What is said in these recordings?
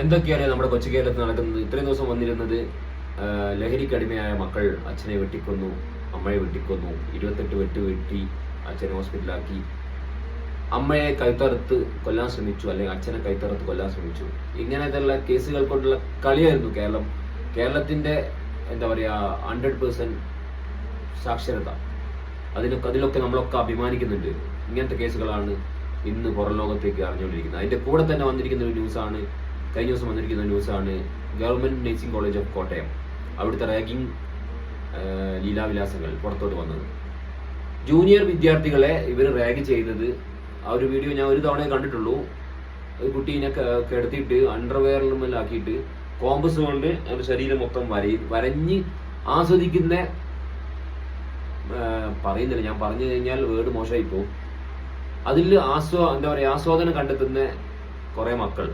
എന്തൊക്കെയാണ് നമ്മുടെ കൊച്ചു കേരളത്തിൽ നടക്കുന്നത്? ഇത്രയും ദിവസം വന്നിരുന്നത് ലഹരിക്കടിമയായ മക്കൾ അച്ഛനെ വെട്ടിക്കൊന്നു അമ്മയെ വെട്ടിക്കൊന്നു ഇരുപത്തെട്ട് വെട്ടി വെട്ടി അച്ഛനെ ഹോസ്പിറ്റലാക്കി. അമ്മയെ കൈത്തറുത്ത് കൊല്ലാൻ ശ്രമിച്ചു അല്ലെങ്കിൽ അച്ഛനെ കൈത്തറുത്ത് കൊല്ലാൻ ശ്രമിച്ചു. ഇങ്ങനെയുള്ള കേസുകൾ കൊണ്ടുള്ള കളിയായിരുന്നു കേരളം. കേരളത്തിന്റെ എന്താ പറയാ ഹൺഡ്രഡ് പേഴ്സെന്റ് സാക്ഷരത. അതിനൊക്കെ അതിലൊക്കെ നമ്മളൊക്കെ അഭിമാനിക്കുന്നുണ്ട്. ഇങ്ങനത്തെ കേസുകളാണ് ഇന്ന് പുറം ലോകത്തേക്ക് അറിഞ്ഞുകൊണ്ടിരിക്കുന്നത്. അതിന്റെ കൂടെ തന്നെ വന്നിരിക്കുന്ന ഒരു ന്യൂസാണ് കഴിഞ്ഞ ദിവസം വന്നിരിക്കുന്ന ന്യൂസാണ് government nursing college of Kottayam. അവിടുത്തെ റാഗിംഗ് ലീലാവിലാസങ്ങൾ പുറത്തോട്ട് വന്നത്. ജൂനിയർ വിദ്യാർത്ഥികളെ ഇവർ റാഗ് ചെയ്തത് ആ ഒരു വീഡിയോ ഞാൻ ഒരു തവണ കണ്ടിട്ടുള്ളൂ. ഒരു കുട്ടീനെ കിടത്തിയിട്ട് അണ്ടർവെയറിലുമെല്ലാക്കിയിട്ട് കോമ്പസ് കൊണ്ട് അവരുടെ ശരീരം മൊത്തം വരയി വരഞ്ഞ് ആസ്വദിക്കുന്ന പറയുന്നില്ല. ഞാൻ പറഞ്ഞു കഴിഞ്ഞാൽ വേർഡ് മോശമായി പോകും അതിൽ ആസ്വാ എന്താ പറയാ ആസ്വാദനം കണ്ടെത്തുന്ന കുറേ മക്കൾ.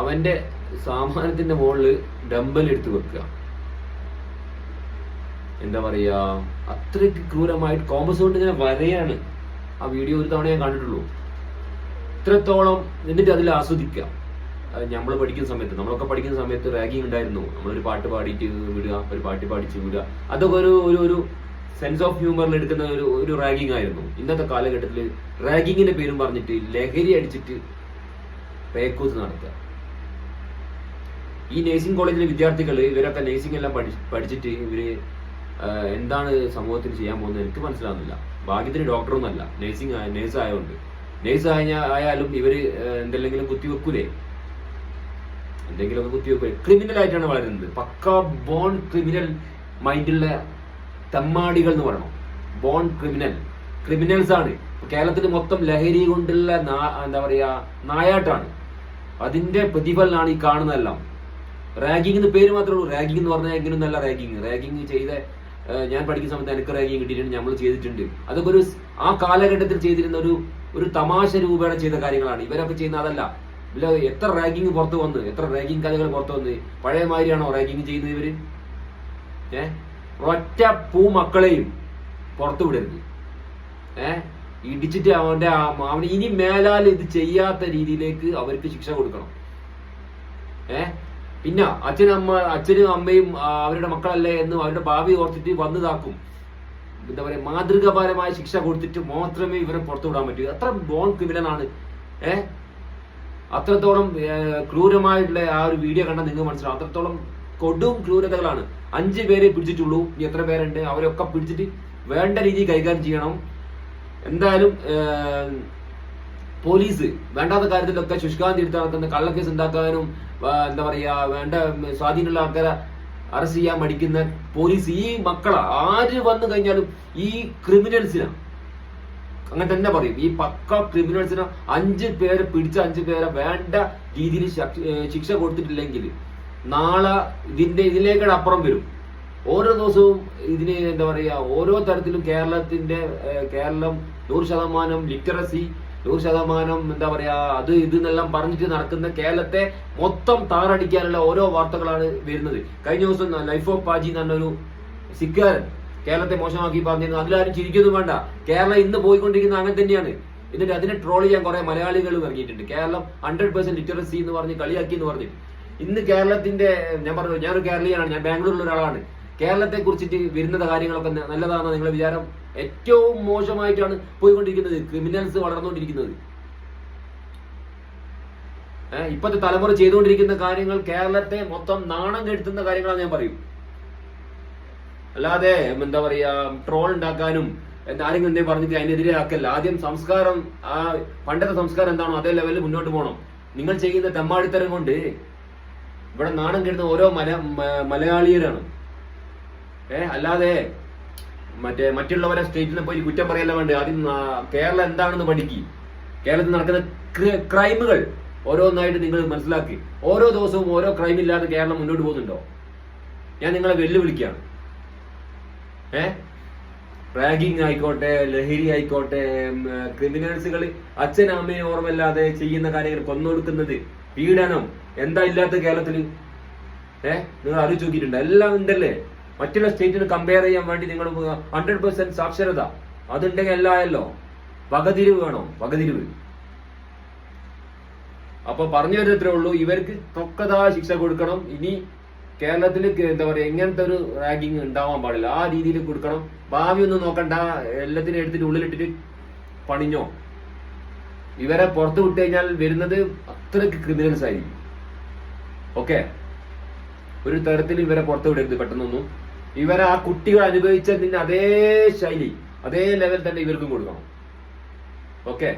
അവന്റെ സാമാനത്തിന്റെ മുകളിൽ ഡംബൽ എടുത്ത് വെക്കുക. എന്താ പറയാ അത്രയ്ക്ക് ക്രൂരമായിട്ട് കോമ്പസ് കൊണ്ട് ഇങ്ങനെ വരയാണ്. ആ വീഡിയോ ഒരു തവണ ഞാൻ കണ്ടിട്ടുള്ളൂ. ഇത്രത്തോളം എന്നിട്ട് അതിൽ ആസ്വദിക്കാം നമ്മൾ പഠിക്കുന്ന സമയത്ത് നമ്മളൊക്കെ പഠിക്കുന്ന സമയത്ത് റാഗിങ് ഉണ്ടായിരുന്നു. നമ്മളൊരു പാട്ട് പാടിയിട്ട് വിടുക ഒരു പാട്ട് പാടിച്ച് വിടുക. അതൊക്കെ ഒരു ഒരു ഒരു സെൻസ് ഓഫ് ഹ്യൂമറിൽ എടുക്കുന്ന ഒരു ഒരു റാഗിങ് ആയിരുന്നു. ഇന്നത്തെ കാലഘട്ടത്തിൽ റാഗിങ്ങിന്റെ പേരും പറഞ്ഞിട്ട് ലഹരി അടിച്ചിട്ട് പേക്കൂസ് നടത്തുക ഈ നഴ്സിംഗ് കോളേജിലെ വിദ്യാർത്ഥികൾ ഇവരൊക്കെ നഴ്സിംഗ് എല്ലാം പഠി പഠിച്ചിട്ട് ഇവർ എന്താണ് സമൂഹത്തിൽ ചെയ്യാൻ പോകുന്നത് എനിക്ക് മനസ്സിലാവുന്നില്ല. ഭാഗ്യത്തിന് ഡോക്ടറൊന്നുമല്ല. നഴ്സിംഗ് നേഴ്സ് ആയതുകൊണ്ട് നേഴ്സ് ആയ ആയാലും ഇവർ എന്തെങ്കിലും കുത്തിവെക്കൂലേ? എന്തെങ്കിലുമൊക്കെ കുത്തിവെക്കൂലേ? ക്രിമിനൽ ആയിട്ടാണ് വളരുന്നത്. പക്ക ബോൺ ക്രിമിനൽ മൈൻഡുള്ള തെമ്മാടികൾ എന്ന് പറയണം. Bone criminal. ക്രിമിനൽസ് ആണ് കേരളത്തിൽ മൊത്തം ലഹരി കൊണ്ടുള്ള എന്താ പറയാ നായാട്ടാണ്. അതിന്റെ പ്രതിഫലനാണ് ഈ കാണുന്നതെല്ലാം. റാഗിംഗ് പേര് മാത്രമേ ഉള്ളൂ. റാഗിംഗ് എന്ന് പറഞ്ഞാൽ എങ്കിലും നല്ല റാഗിങ്. റാഗിങ് ചെയ്ത ഞാൻ പഠിക്കുന്ന സമയത്ത് എനിക്ക് റാഗിങ് കിട്ടിയിട്ടുണ്ട് നമ്മൾ ചെയ്തിട്ടുണ്ട്. അതൊക്കെ ഒരു ആ കാലഘട്ടത്തിൽ ചെയ്തിരുന്ന ഒരു ഒരു തമാശ രൂപേണ ചെയ്ത കാര്യങ്ങളാണ്. ഇവരൊക്കെ ചെയ്യുന്ന അതല്ല. ഇല്ല എത്ര റാഗിങ് പുറത്ത് വന്ന് എത്ര റാഗിങ് കഥകൾ പുറത്ത് വന്ന് പഴയ മാതിരിയാണോ റാഗിങ് ചെയ്യുന്നത് ഇവർ? ഏഹ് ഒറ്റ പൂ മക്കളെയും പുറത്തു വിടരുത്. ഏഹ് ഇടിച്ചിട്ട് അവന്റെ അവന് ഇനി മേലാൽ ഇത് ചെയ്യാത്ത രീതിയിലേക്ക് അവർക്ക് ശിക്ഷ കൊടുക്കണം. ഏ? പിന്നെ അച്ഛനും അമ്മ അച്ഛനും അമ്മയും അവരുടെ മക്കളല്ലേ എന്ന് അവരുടെ ഭാവി ഓർത്തിട്ട് വന്നതാക്കും എന്താ പറയുക മാതൃകാപരമായ ശിക്ഷ കൊടുത്തിട്ട് മാത്രമേ ഇവരെ പുറത്തു വിടാൻ പറ്റൂ. അത്ര ബോൺ ക്രിമിനലാണ്. ഏ? അത്രത്തോളം ക്രൂരമായിട്ടുള്ള ആ ഒരു വീഡിയോ കണ്ടാൽ നിങ്ങൾ മനസ്സിലാവും. അത്രത്തോളം കൊടും ക്രൂരതകളാണ്. അഞ്ച് പേരെ പിടിച്ചിട്ടുള്ളൂ. ഇനി എത്ര പേരുണ്ട്? അവരൊക്കെ പിടിച്ചിട്ട് വേണ്ട രീതിയിൽ കൈകാര്യം ചെയ്യണം. എന്തായാലും പോലീസ് വേണ്ടാത്ത കാര്യത്തിലൊക്കെ ശുഷ്കാന്തി എടുത്ത് നടക്കുന്ന കള്ളക്കേസ് ഉണ്ടാക്കാനും എന്താ പറയാ വേണ്ട സ്വാധീനമുള്ള ആൾക്കാരെ അറസ്റ്റ് ചെയ്യാൻ മടിക്കുന്ന പോലീസ് ഈ മക്കളാ. ആര് വന്നു കഴിഞ്ഞാലും ഈ ക്രിമിനൽസിനാ അങ്ങനെ തന്നെ പറയും. ഈ പക്ക ക്രിമിനൽസിന് അഞ്ച് പേരെ പിടിച്ച അഞ്ച് പേരെ വേണ്ട രീതിയിൽ ശിക്ഷ- കൊടുത്തിട്ടില്ലെങ്കിൽ നാളെ ഇതിന്റെ ഇതിലേക്കാണ് അപ്പുറം വരും. ഓരോ ദിവസവും ഇതിന് എന്താ പറയാ ഓരോ തരത്തിലും കേരളത്തിന്റെ കേരളം നൂറ് ശതമാനം ലിറ്ററസി നൂറ് ശതമാനം എന്താ പറയാ അത് ഇത് എന്നെല്ലാം പറഞ്ഞിട്ട് നടക്കുന്ന കേരളത്തെ മൊത്തം താറടിക്കാനുള്ള ഓരോ വാർത്തകളാണ് വരുന്നത്. കഴിഞ്ഞ ദിവസം ലൈഫ് ഓഫ് പാജി എന്ന് പറഞ്ഞൊരു സിക്കാരൻ കേരളത്തെ മോശമാക്കി പറഞ്ഞിരുന്നു. അതിലാരും ചിരിക്കൊന്നും വേണ്ട. കേരളം ഇന്ന് പോയിക്കൊണ്ടിരിക്കുന്ന അങ്ങനെ തന്നെയാണ്. എന്നിട്ട് അതിനെ ട്രോൾ ചെയ്യാൻ കുറെ മലയാളികൾ ഇറങ്ങിയിട്ടുണ്ട്. കേരളം ഹൺഡ്രഡ് പെർസെന്റ് ലിറ്ററസി എന്ന് പറഞ്ഞ് കളിയാക്കി എന്ന് പറഞ്ഞിട്ട്. ഇന്ന് കേരളത്തിന്റെ ഞാൻ പറഞ്ഞു ഞാനൊരു കേരളീയനാണ് ഞാൻ ബാംഗ്ലൂരിലുള്ള ഒരാളാണ്. കേരളത്തെ കുറിച്ചിട്ട് വരുന്ന കാര്യങ്ങളൊക്കെ നല്ലതാണെന്ന് നിങ്ങളുടെ വിചാരം? ഏറ്റവും മോശമായിട്ടാണ് പോയിക്കൊണ്ടിരിക്കുന്നത് ക്രിമിനൽസ് വളർന്നുകൊണ്ടിരിക്കുന്നത്. ഇപ്പത്തെ തലമുറ ചെയ്തുകൊണ്ടിരിക്കുന്ന കാര്യങ്ങൾ കേരളത്തെ മൊത്തം നാണം കെടുത്തുന്ന കാര്യങ്ങളാണ് ഞാൻ പറയും. അല്ലാതെ എന്താ പറയാ ട്രോൾ ഉണ്ടാക്കാനും എന്താ ആരെങ്കിലും പറഞ്ഞിട്ട് അതിനെതിരെ ആക്കല്ല. ആദ്യം സംസ്കാരം ആ പണ്ടത്തെ സംസ്കാരം എന്താണോ അതേ ലെവലിൽ മുന്നോട്ട് പോകണം. നിങ്ങൾ ചെയ്യുന്ന തെമ്മാടിത്തരം കൊണ്ട് ഇവിടെ നാണം കെടുന്ന ഓരോ മല മലയാളിയരാണ് ഏ അല്ലാതെ മറ്റേ മറ്റുള്ളവരെ സ്റ്റേറ്റിൽ പോയി കുറ്റം പറയല്ല വേണ്ട? ആദ്യം കേരളം എന്താണെന്ന് പഠിക്കി. കേരളത്തിൽ നടക്കുന്ന ക്രൈമുകൾ ഓരോന്നായിട്ട് നിങ്ങൾ മനസ്സിലാക്കി. ഓരോ ദിവസവും ഓരോ ക്രൈം ഇല്ലാതെ കേരളം മുന്നോട്ട് പോകുന്നുണ്ടോ? ഞാൻ നിങ്ങളെ വെല്ലുവിളിക്കുകയാണ്. ഏ? റാഗിങ് ആയിക്കോട്ടെ ലഹരി ആയിക്കോട്ടെ ക്രിമിനൽസുകൾ അച്ഛനും അമ്മയും ഓർമ്മയില്ലാതെ ചെയ്യുന്ന കാര്യങ്ങൾ കൊന്നൊടുക്കുന്നത് പീഡനം എന്താ ഇല്ലാത്ത കേരളത്തിൽ ഏ? നിങ്ങൾ ആലോചിച്ച് നോക്കിയിട്ടുണ്ട്? എല്ലാം ഉണ്ടല്ലേ? മറ്റുള്ള സ്റ്റേറ്റിന് കമ്പയർ ചെയ്യാൻ വേണ്ടി നിങ്ങൾ ഹൺഡ്രഡ് പെർസെന്റ് സാക്ഷരത. അതുണ്ടെങ്കിൽ അല്ലായല്ലോ പകതിരിവ് വേണോ? പകതിരിവ് അപ്പൊ പറഞ്ഞു വരുന്നത്രേ ഉള്ളൂ. ഇവർക്ക് തൊക്കതാ ശിക്ഷ കൊടുക്കണം. ഇനി കേരളത്തിൽ എന്താ പറയാ എങ്ങനത്തെ ഒരു റാങ്കിങ് ഉണ്ടാവാൻ പാടില്ല. ആ രീതിയിൽ കൊടുക്കണം. ഭാവി ഒന്നും നോക്കണ്ട. എല്ലാത്തിനും എടുത്തിട്ട് ഉള്ളിലിട്ടിട്ട് പണിഞ്ഞോ. ഇവരെ പുറത്തു വിട്ട് കഴിഞ്ഞാൽ വരുന്നത് അത്രയ്ക്ക് ക്രിമിനൽസ് ആയിരിക്കും. ഓക്കെ ഒരു തരത്തിൽ ഇവരെ പുറത്തു വിടരുത് പെട്ടെന്നൊന്നും. ഇവരെ ആ കുട്ടികൾ അനുഭവിച്ചതിന് അതേ ശൈലി അതേ ലെവൽ തന്നെ ഇവർക്കും കൊടുക്കണം. ഓക്കെ